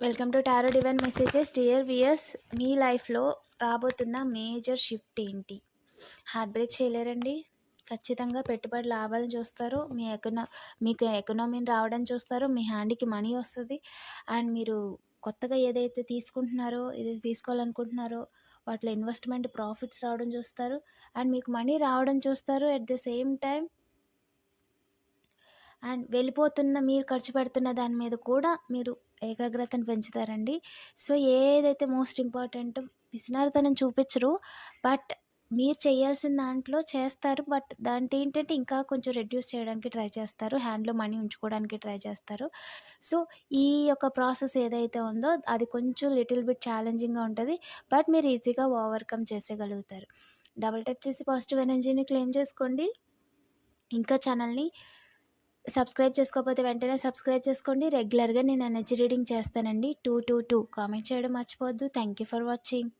Welcome to tarot divine messages dear viewers మీ లైఫ్లో రాబోతున్న major shift ఏంటి? హార్ట్ బ్రేక్ చేయలేరండి. ఖచ్చితంగా పెట్టుబడి లాభాలను చూస్తారు. మీ ఎకనా మీకు ఎకనామీని రావడం చూస్తారు. మీ హ్యాండ్కి మనీ వస్తుంది. అండ్ మీరు కొత్తగా ఏదైతే తీసుకుంటున్నారో ఏదైతే తీసుకోవాలనుకుంటున్నారో వాటిలో ఇన్వెస్ట్మెంట్ ప్రాఫిట్స్ రావడం చూస్తారు. అండ్ మీకు మనీ రావడం చూస్తారు at the same time and వెళ్ళిపోతున్న మీరు ఖర్చు పెడుతున్న దాని మీద కూడా మీరు ఏకాగ్రతను పెంచుతారండి. సో ఏదైతే మోస్ట్ ఇంపార్టెంట్ పిసినారితనం చూపించరు బట్ మీరు చేయాల్సిన దాంట్లో చేస్తారు. బట్ దాంట్లో ఏంటంటే ఇంకా కొంచెం రెడ్యూస్ చేయడానికి ట్రై చేస్తారు. హ్యాండ్లో మనీ ఉంచుకోవడానికి ట్రై చేస్తారు. సో ఈ యొక్క ప్రాసెస్ ఏదైతే ఉందో అది కొంచెం లిటిల్ బిట్ ఛాలెంజింగ్గా ఉంటుంది. బట్ మీరు ఈజీగా ఓవర్కమ్ చేసేయగలుగుతారు. డబుల్ టైప్ చేసి పాజిటివ్ ఎనర్జీని క్లెయిమ్ చేసుకోండి. ఇంకా ఛానల్ని సబ్స్క్రైబ్ చేసుకోకపోతే వెంటనే సబ్స్క్రైబ్ చేసుకోండి. రెగ్యులర్గా నేను ఎనర్జీ రీడింగ్ చేస్తానండి. Two two two. కామెంట్ చేయడం మర్చిపోవద్దు. Thank you for watching.